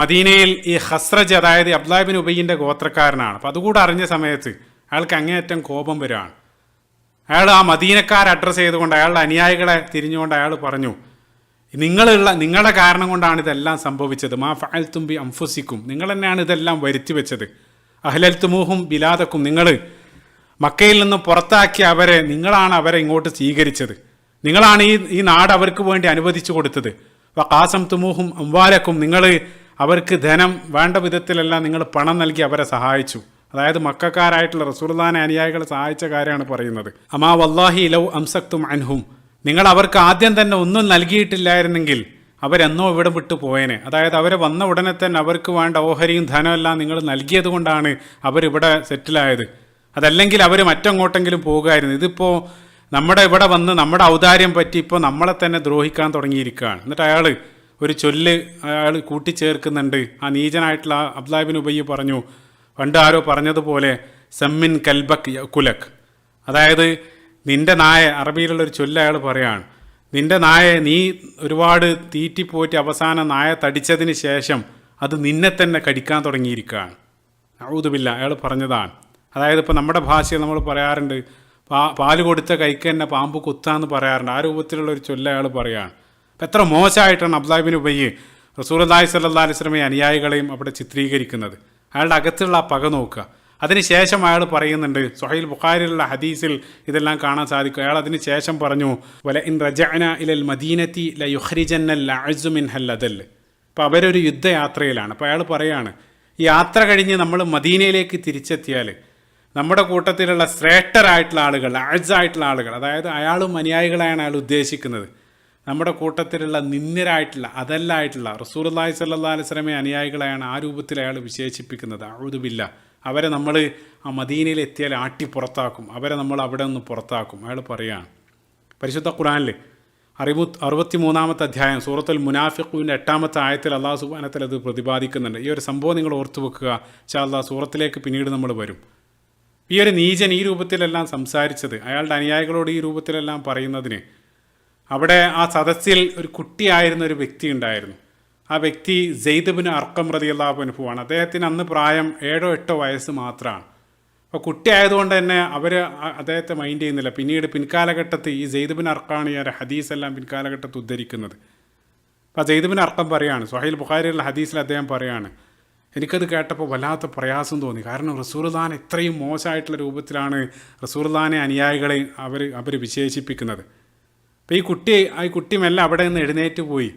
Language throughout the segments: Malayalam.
മദീനയിൽ ഈ ഹസ്രജ് അതായത് അബ്ദുലാബിൻ ഉബൈന്റെ ഗോത്രക്കാരനാണ്. അപ്പം അതുകൂടെ അറിഞ്ഞ സമയത്ത് അയാൾക്ക് അങ്ങേയറ്റം കോപം വരികയാണ് അയാൾ ആ മദീനക്കാരെ അഡ്രസ്സ് ചെയ്തുകൊണ്ട് അയാളുടെ അനുയായികളെ തിരിഞ്ഞുകൊണ്ട് അയാൾ പറഞ്ഞു നിങ്ങളുള്ള നിങ്ങളുടെ കാരണം കൊണ്ടാണ് ഇതെല്ലാം സംഭവിച്ചത്. മാ ഫൽ തുമ്പി അംഫുസിക്കും നിങ്ങൾ തന്നെയാണ് ഇതെല്ലാം വരുത്തി വെച്ചത്. അഹ്ലൽ തുമൂഹും ബിലാദക്കും. നിങ്ങൾ മക്കയിൽ നിന്ന് പുറത്താക്കി അവരെ നിങ്ങളാണ് അവരെ ഇങ്ങോട്ട് സ്വീകരിച്ചത്. നിങ്ങളാണ് ഈ ഈ നാട് അവർക്ക് വേണ്ടി അനുവദിച്ചു കൊടുത്തത്. വ കാസം തുമൂഹും അംവാലക്കും. നിങ്ങൾ അവർക്ക് ധനം വേണ്ട വിധത്തിലെല്ലാം നിങ്ങൾ പണം നൽകി അവരെ സഹായിച്ചു. അതായത് മക്കാരായിട്ടുള്ള റസൂർദാന അനുയായികളെ സഹായിച്ച കാര്യമാണ് പറയുന്നത്. അമാ വല്ലാഹി ലൗ അംസക്തും അൻഹും. നിങ്ങൾ അവർക്ക് ആദ്യം തന്നെ ഒന്നും നൽകിയിട്ടില്ലായിരുന്നെങ്കിൽ അവരെന്നോ ഇവിടെ വിട്ടു പോയേനെ. അതായത് അവർ വന്ന ഉടനെ തന്നെ അവർക്ക് വേണ്ട ഓഹരിയും ധനമെല്ലാം നിങ്ങൾ നൽകിയത് കൊണ്ടാണ് അവരിവിടെ സെറ്റിലായത്. അതല്ലെങ്കിൽ അവർ മറ്റെങ്ങോട്ടെങ്കിലും പോകുമായിരുന്നു. ഇതിപ്പോൾ നമ്മുടെ ഇവിടെ വന്ന് നമ്മുടെ ഔദാര്യം പറ്റി ഇപ്പോൾ നമ്മളെ തന്നെ ദ്രോഹിക്കാൻ തുടങ്ങിയിരിക്കുകയാണ്. എന്നിട്ട് അയാൾ ഒരു ചൊല്ല് അയാൾ കൂട്ടിച്ചേർക്കുന്നുണ്ട്. ആ നീചനായിട്ടുള്ള അബ്ദുലാബിൻ ഉബയ്യ പറഞ്ഞു പണ്ട് ആരോ പറഞ്ഞതുപോലെ സെമ്മിൻ കൽബക് കുലക് അതായത് നിന്റെ നായ അറബിയിലുള്ള ഒരു ചൊല്ല് അയാൾ പറയാണ് നിന്റെ നായ നീ ഒരുപാട് തീറ്റിപ്പോറ്റി അവസാനം നായ തടിച്ചതിന് ശേഷം അത് നിന്നെ തന്നെ കടിക്കാൻ തുടങ്ങിയിരിക്കുകയാണ്. ഔതുമില്ല അയാൾ പറഞ്ഞതാണ്. അതായത് ഇപ്പോൾ നമ്മുടെ ഭാഷയിൽ നമ്മൾ പറയാറുണ്ട് പാ പാൽ കൊടുത്ത കൈക്ക് തന്നെ പാമ്പ് കുത്താന്ന് പറയാറുണ്ട്. ആ രൂപത്തിലുള്ള ഒരു ചൊല്ല അയാൾ പറയാണ്. അപ്പം എത്ര മോശമായിട്ടാണ് അബ്ദാബിൻ ഉബയ്യ് അള്ളാഹി സല്ലാ അലിസ്ലമെ അനുയായികളെയും അവിടെ ചിത്രീകരിക്കുന്നത്. അയാളുടെ അകത്തുള്ള ആ പക നോക്കുക. അതിനുശേഷം അയാൾ പറയുന്നുണ്ട് സുഹൈൽ ബുഖാരിലുള്ള ഹദീസിൽ ഇതെല്ലാം കാണാൻ സാധിക്കും. അയാൾ അതിന് ശേഷം പറഞ്ഞു വല ഇൻ റജഅന ഇലൽ മദീനത്തി ല യുഹ്രിജന്നൽ അസുമിൻ ഹല്ലദൽ അപ്പോൾ അവരൊരു യുദ്ധയാത്രയിലാണ്. അപ്പോൾ അയാൾ പറയാണ് ഈ യാത്ര കഴിഞ്ഞ് നമ്മൾ മദീനയിലേക്ക് തിരിച്ചെത്തിയാൽ നമ്മുടെ കൂട്ടത്തിലുള്ള ശ്രേഷ്ഠരായിട്ടുള്ള ആളുകൾ ആഴ്സായിട്ടുള്ള ആളുകൾ അതായത് അയാളും അനുയായികളെയാണ് അയാൾ ഉദ്ദേശിക്കുന്നത്. നമ്മുടെ കൂട്ടത്തിലുള്ള നിന്ദ്യരായിട്ടുള്ള അതല്ലായിട്ടുള്ള റസൂർല്ലാഹി സല്ലാ അലിസ്ലമെ അനുയായികളെയാണ് ആ രൂപത്തിൽ അയാൾ വിശേഷിപ്പിക്കുന്നത്. അഴുതുമില്ല അവരെ നമ്മൾ ആ മദീനയിൽ എത്തിയാൽ ആട്ടി പുറത്താക്കും. അവരെ നമ്മൾ അവിടെ നിന്ന് പുറത്താക്കും. അയാൾ പറയുകയാണ് പരിശുദ്ധ ഖുറാനിൽ അറിവു അറുപത്തി മൂന്നാമത്തെ അധ്യായം സൂറത്തുൽ മുനാഫിഖുവിന്റെ എട്ടാമത്തെ ആയത്തിൽ അള്ളാഹു സുബാനത്തിൽ അത് പ്രതിപാദിക്കുന്നുണ്ട്. ഈ ഒരു സംഭവം നിങ്ങൾ ഓർത്തു വെക്കുക. ചാ സൂറത്തിലേക്ക് പിന്നീട് നമ്മൾ വരും. ഈ ഒരു നീചൻ ഈ രൂപത്തിലെല്ലാം സംസാരിച്ചത് അയാളുടെ അനുയായികളോട് ഈ രൂപത്തിലെല്ലാം പറയുന്നതിന് അവിടെ ആ സദസ്സിൽ ഒരു കുട്ടിയായിരുന്ന ഒരു വ്യക്തി ഉണ്ടായിരുന്നു. ആ വ്യക്തി ജെയ്ദബിന് അർക്കം പ്രതിയുള്ള അനുഭവമാണ് അദ്ദേഹത്തിന് അന്ന് പ്രായം ഏഴോ എട്ടോ വയസ്സ് മാത്രമാണ്. അപ്പോൾ കുട്ടിയായതുകൊണ്ട് തന്നെ അവർ അദ്ദേഹത്തെ മൈൻഡ് ചെയ്യുന്നില്ല. പിന്നീട് പിൻകാലഘട്ടത്തിൽ ഈ ജെയ്ദബിൻ അർക്കാണ് ഈ ഒരു ഹദീസ് എല്ലാം പിൻകാലഘട്ടത്തിൽ ഉദ്ധരിക്കുന്നത്. അപ്പോൾ ജെയ്ദബിൻ അർക്കം പറയാണ് സുഹൈൽ ബുഖാരിയുള്ള ഹദീസിൽ അദ്ദേഹം പറയാണ് എനിക്കത് കേട്ടപ്പോൾ വല്ലാത്ത പ്രയാസം തോന്നി. കാരണം റസൂർദാൻ ഇത്രയും മോശമായിട്ടുള്ള രൂപത്തിലാണ് റസൂർദാനെ അനുയായികളെ അവർ അവർ വിശേഷിപ്പിക്കുന്നത്. അപ്പോൾ ഈ കുട്ടി ആ കുട്ടി മെല്ലെ അവിടെ നിന്ന് എഴുന്നേറ്റ് പോയി.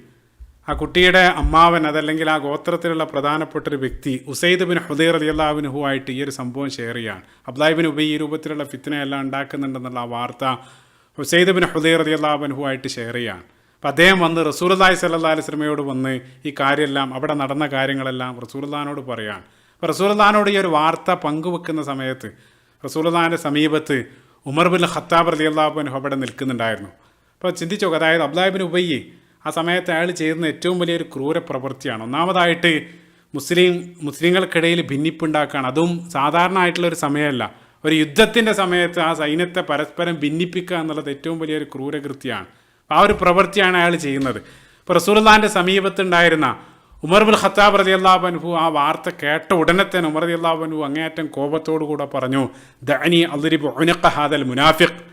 ആ കുട്ടിയുടെ അമ്മാവൻ അതല്ലെങ്കിൽ ആ ഗോത്രത്തിലുള്ള പ്രധാനപ്പെട്ട ഒരു വ്യക്തി ഉസൈദ് ബിൻ ഹുദൈർ അലി അള്ളാഹുവിനുഹുമായിട്ട് ഈ ഒരു സംഭവം ഷെയർ ചെയ്യാണ്. അബ്ദാഹിബിൻ ഉബൈ ഈ രൂപത്തിലുള്ള ഫിത്തിനെല്ലാം ഉണ്ടാക്കുന്നുണ്ടെന്നുള്ള ആ വാർത്ത ഹുസൈദ് ബിൻ ഹുദൈർ അലി അള്ളാഹുവിനുഹുമായിട്ട് ഷെയർ ചെയ്യാണ്. അപ്പം അദ്ദേഹം വന്ന് റസൂർല്ലാഹി സല്ലാ അലിസ്ലമയോട് വന്ന് ഈ കാര്യമെല്ലാം അവിടെ നടന്ന കാര്യങ്ങളെല്ലാം റസൂർദാനോട് പറയാണ്. അപ്പോൾ റസൂർദാനോട് ഈ ഒരു വാർത്ത പങ്കുവെക്കുന്ന സമയത്ത് റസൂർദാന്റെ സമീപത്ത് ഉമർ ബിൻ ഖത്താബ് അള്ളാഹുബിൻ അവിടെ നിൽക്കുന്നുണ്ടായിരുന്നു. അപ്പോൾ നോക്കുക അതായത് അബ്ദാഹിബിൻ ഉബയ്യെ ആ സമയത്ത് അയാൾ ചെയ്യുന്ന ഏറ്റവും വലിയൊരു ക്രൂര പ്രവൃത്തിയാണ് ഒന്നാമതായിട്ട് മുസ്ലിം മുസ്ലിങ്ങൾക്കിടയിൽ ഭിന്നിപ്പുണ്ടാക്കുകയാണ് അതും സാധാരണ ആയിട്ടുള്ള ഒരു സമയമല്ല. ഒരു യുദ്ധത്തിന്റെ സമയത്ത് ആ സൈന്യത്തെ പരസ്പരം ഭിന്നിപ്പിക്കുക എന്നുള്ളത് ഏറ്റവും വലിയൊരു ക്രൂരകൃത്യമാണ്. ആ ഒരു പ്രവൃത്തിയാണ് അയാൾ ചെയ്യുന്നത്. ഇപ്പോൾ റസൂൽദാന്റെ സമീപത്തുണ്ടായിരുന്ന ഉമർ ബുൽ ഖത്താബ് റതി അള്ളാഹുബൻഹു ആ വാർത്ത കേട്ട ഉടനെ തന്നെ ഉമർ റതി അള്ളാഹുബൻഹു അങ്ങേയറ്റം കോപത്തോടു കൂടെ പറഞ്ഞു ദഅനി അള്ളരിബ് ഉനക്ക ഹാദൽ മുനാഫിഖ്.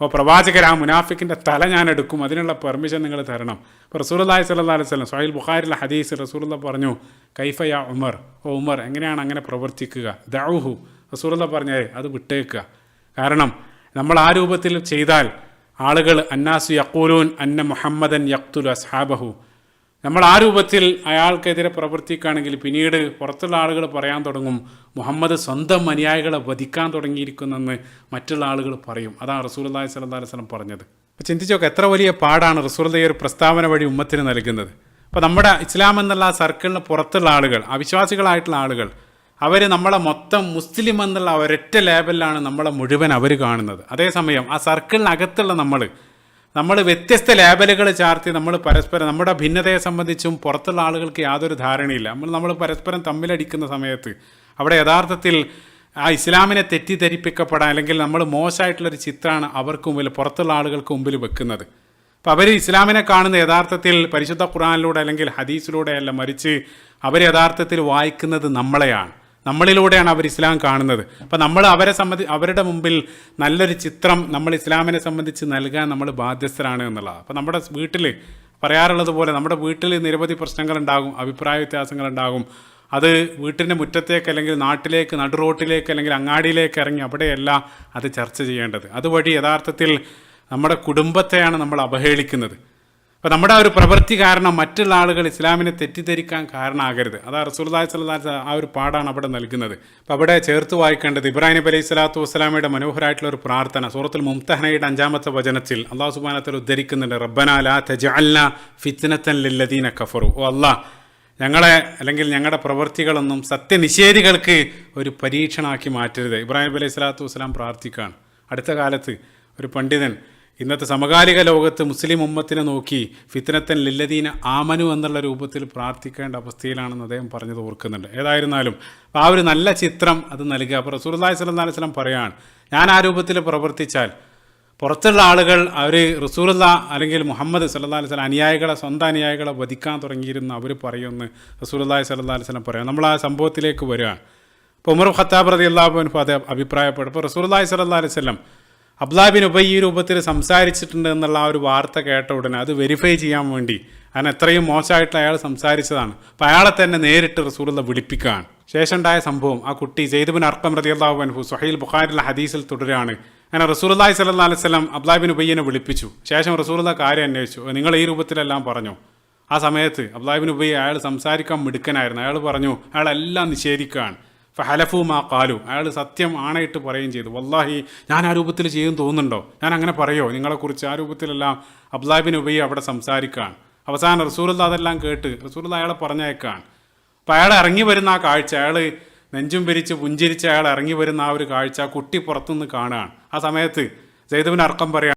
ഓ പ്രവാചകർ ആ മുനാഫിക്കിന്റെ തല ഞാൻ എടുക്കും അതിനുള്ള പെർമിഷൻ നിങ്ങൾ തരണം. ഇപ്പോൾ റസൂലി അലൈഹി സ്വലം സൊഹൈൽ ബുഖാരിലെ ഹദീസ് റസൂലുള്ള പറഞ്ഞു കൈഫയ ഉമർ? ഓ ഉമർ എങ്ങനെയാണ് അങ്ങനെ പ്രവർത്തിക്കുക? ദൗഹു റസൂലുള്ള പറഞ്ഞേ അത് വിട്ടേക്കുക. കാരണം നമ്മൾ ആ രൂപത്തിൽ ചെയ്താൽ ആളുകൾ അന്നാസു യക്കൂലൂൻ അന്ന മുഹമ്മദൻ യക്തുൽ അസ്ഹാബഹു. നമ്മൾ ആ രൂപത്തിൽ അയാൾക്കെതിരെ പ്രവർത്തിക്കുകയാണെങ്കിൽ പിന്നീട് പുറത്തുള്ള ആളുകൾ പറയാൻ തുടങ്ങും മുഹമ്മദ് സ്വന്തം അനുയായികളെ വധിക്കാൻ തുടങ്ങിയിരിക്കുന്നെന്ന് മറ്റുള്ള ആളുകൾ പറയും. അതാണ് റസൂൽ അള്ളാഹി സ്വല്ലാ വസ്ലം പറഞ്ഞത്. അപ്പോൾ ചിന്തിച്ചോക്കെ എത്ര വലിയ പാടാണ് റസൂൽ ഈ ഒരു പ്രസ്താവന വഴി ഉമ്മത്തിന് നൽകുന്നത്? അപ്പോൾ നമ്മുടെ ഇസ്ലാം എന്നുള്ള സർക്കിളിന് പുറത്തുള്ള ആളുകൾ അവിശ്വാസികളായിട്ടുള്ള ആളുകൾ അവർ നമ്മളെ മൊത്തം മുസ്ലിം എന്നുള്ള ഒരൊറ്റ ലേബലിലാണ് നമ്മളെ മുഴുവൻ അവർ കാണുന്നത്. അതേസമയം ആ സർക്കിളിനകത്തുള്ള നമ്മൾ നമ്മൾ വ്യത്യസ്ത ലേബലുകൾ ചാർത്തി നമ്മൾ പരസ്പരം നമ്മുടെ ഭിന്നതയെ സംബന്ധിച്ചും പുറത്തുള്ള ആളുകൾക്ക് യാതൊരു ധാരണയില്ല. നമ്മൾ നമ്മൾ പരസ്പരം തമ്മിലടിക്കുന്ന സമയത്ത് അവിടെ യഥാർത്ഥത്തിൽ ആ ഇസ്ലാമിനെ തെറ്റിദ്ധരിപ്പിക്കപ്പെടാൻ അല്ലെങ്കിൽ നമ്മൾ മോശമായിട്ടുള്ളൊരു ചിത്രമാണ് അവർക്ക് മുമ്പിൽ പുറത്തുള്ള ആളുകൾക്ക് മുമ്പിൽ വെക്കുന്നത്. അപ്പോൾ അവർ ഇസ്ലാമിനെ കാണുന്ന യഥാർത്ഥത്തിൽ പരിശുദ്ധ ഖുറാനിലൂടെ അല്ലെങ്കിൽ ഹദീസിലൂടെയല്ല മറിച്ച് അവർ യഥാർത്ഥത്തിൽ വായിക്കുന്നത് നമ്മളെയാണ്. നമ്മളിലൂടെയാണ് അവർ ഇസ്ലാം കാണുന്നത്. അപ്പോൾ നമ്മൾ അവരെ സംബന്ധി അവരുടെ മുമ്പിൽ നല്ലൊരു ചിത്രം നമ്മൾ ഇസ്ലാമിനെ സംബന്ധിച്ച് നൽകാൻ നമ്മൾ ബാധ്യസ്ഥരാണ് എന്നുള്ളത് അപ്പോൾ നമ്മുടെ വീട്ടിൽ പറയാറുള്ളത് പോലെ നമ്മുടെ വീട്ടിൽ നിരവധി പ്രശ്നങ്ങളുണ്ടാകും അഭിപ്രായ വ്യത്യാസങ്ങളുണ്ടാകും അത് വീട്ടിന്റെ മുറ്റത്തേക്ക് അല്ലെങ്കിൽ നാട്ടിലേക്ക് നടു റോട്ടിലേക്ക് അല്ലെങ്കിൽ അങ്ങാടിയിലേക്ക് ഇറങ്ങി അവിടെയല്ല അത് ചർച്ച ചെയ്യേണ്ടത്. അതുവഴി യഥാർത്ഥത്തിൽ നമ്മുടെ കുടുംബത്തെയാണ് നമ്മൾ അവഹേളിക്കുന്നത്. അപ്പോൾ നമ്മുടെ ആ ഒരു പ്രവൃത്തി കാരണം മറ്റുള്ള ആളുകൾ ഇസ്ലാമിനെ തെറ്റിദ്ധരിക്കാൻ കാരണമാകരുത് അതാ റസൂൽദായ് സ്വലാസ് ആ ഒരു പാടാണ് അവിടെ നൽകുന്നത്. അപ്പോൾ അവിടെ ചേർത്ത് വായിക്കേണ്ടത് ഇബ്രാഹിം നബി അലൈഹി സ്വലാത്തു വസ്സലാമയുടെ മനോഹരമായിട്ടുള്ള ഒരു പ്രാർത്ഥന. സൂറത്തുൽ മുംതഹനയുടെ അഞ്ചാമത്തെ വചനത്തിൽ അള്ളാഹു സുബാനത്തിൽ ഉദ്ധരിക്കുന്നുണ്ട് റബ്ബന ലാ അല്ല ഫിത്നത്തൻ കഫറു. ഓ അല്ലാ ഞങ്ങളെ അല്ലെങ്കിൽ ഞങ്ങളുടെ പ്രവൃത്തികളൊന്നും സത്യനിഷേധികൾക്ക് ഒരു പരീക്ഷണമാക്കി മാറ്റരുത്. ഇബ്രാഹിം അലൈഹി സ്വലാത്തു വസ്സലാം പ്രാർത്ഥിക്കുകയാണ് അടുത്ത കാലത്ത് ഒരു പണ്ഡിതൻ ഇന്നത്തെ സമകാലിക ലോകത്ത് മുസ്ലിം ഉമ്മത്തിനെ നോക്കി ഫിത്തനത്തൻ ലില്ലദീന ആമനു എന്നുള്ള രൂപത്തിൽ പ്രാർത്ഥിക്കേണ്ട അവസ്ഥയിലാണെന്ന് അദ്ദേഹം പറഞ്ഞത് ഓർക്കുന്നുണ്ട്. ഏതായിരുന്നാലും അപ്പോൾ ആ ഒരു നല്ല ചിത്രം അത് നൽകുക. അപ്പോൾ റസൂർദായ് സ്വല്ലല്ലാഹി അലൈഹി വസല്ലം പറയാണ് ഞാൻ ആ രൂപത്തിൽ പ്രവർത്തിച്ചാൽ പുറത്തുള്ള ആളുകൾ അവർ റസൂലുള്ള അല്ലെങ്കിൽ മുഹമ്മദ് സല്ലാ അലൈഹി വസല്ലം അനുയായികളെ സ്വന്തം അനുയായികളെ വധിക്കാൻ തുടങ്ങിയിരുന്ന അവർ പറയുമെന്ന് റസൂലുള്ളാഹി സല്ലാ അലൈഹി വസല്ലം പറയാം നമ്മൾ ആ സംഭവത്തിലേക്ക് വരികയാണ്. ഇപ്പോൾ ഉമർ ഖത്താബ് റതി അള്ളാഹുബൻ അഭിപ്രായപ്പെട്ടു. അഭിപ്രായപ്പെടും അപ്പോൾ റസൂലുള്ളാഹി സല്ലാ അലൈഹി വസല്ലം അബ്ദുല്ലാബിൻ ഉബൈ ഈ രൂപത്തിൽ സംസാരിച്ചിട്ടുണ്ട് എന്നുള്ള ആ ഒരു വാർത്ത കേട്ട ഉടനെ അത് വെരിഫൈ ചെയ്യാൻ വേണ്ടി. അതിന് എത്രയും മോശമായിട്ട് അയാൾ സംസാരിച്ചതാണ്. അപ്പോൾ അയാളെ തന്നെ നേരിട്ട് റസൂലുള്ള വിളിപ്പിക്കുകയാണ്. ശേഷം ഉണ്ടായ സംഭവം ആ കുട്ടി ജെയ്ദബിൻ അർക്കം റതി അള്ളാഹു അൻഹു സുഹൈൽ ബുഖാരിലെ ഹദീസിൽ തുടരുകയാണ്. അങ്ങനെ റസൂലുള്ളാഹി സല്ല അലൈഹി വസല്ലം അബ്ദുല്ലാബിൻ ഉബയ്യനെ വിളിപ്പിച്ചു. ശേഷം റസൂലുള്ള കാര്യം അന്വേഷിച്ചു. നിങ്ങൾ ഈ രൂപത്തിലെല്ലാം പറഞ്ഞു. ആ സമയത്ത് അബ്ദാബിൻ ഉബൈ അയാൾ സംസാരിക്കാൻ മിടുക്കനായിരുന്നു. അയാൾ പറഞ്ഞു അയാളെല്ലാം നിഷേധിക്കുകയാണ്. ഫഹലഫു മാ കാലു അയാൾ സത്യം ആണയിട്ട് പറയുകയും ചെയ്തു. വല്ലാഹി ഞാൻ ആ രൂപത്തിൽ ചെയ്യും തോന്നുന്നുണ്ടോ? ഞാൻ അങ്ങനെ പറയോ? നിങ്ങളെക്കുറിച്ച് ആ രൂപത്തിലെല്ലാം അബ്ദാബിൻ ഉബൈ അവിടെ സംസാരിക്കുകയാണ്. അവസാനം റസൂലുള്ള അതെല്ലാം കേട്ട് റസൂലുള്ള അയാളെ പറഞ്ഞേക്കാണ് അപ്പോൾ അയാൾ ഇറങ്ങി വരുന്ന ആ കാഴ്ച അയാൾ നെഞ്ചും പിരിച്ച് പുഞ്ചിരിച്ച് അയാൾ ഇറങ്ങി വരുന്ന ആ ഒരു കാഴ്ച കുട്ടി പുറത്തുനിന്ന് കാണുകയാണ്. ആ സമയത്ത് ജയ്തുവിന് അർക്കം പറയാം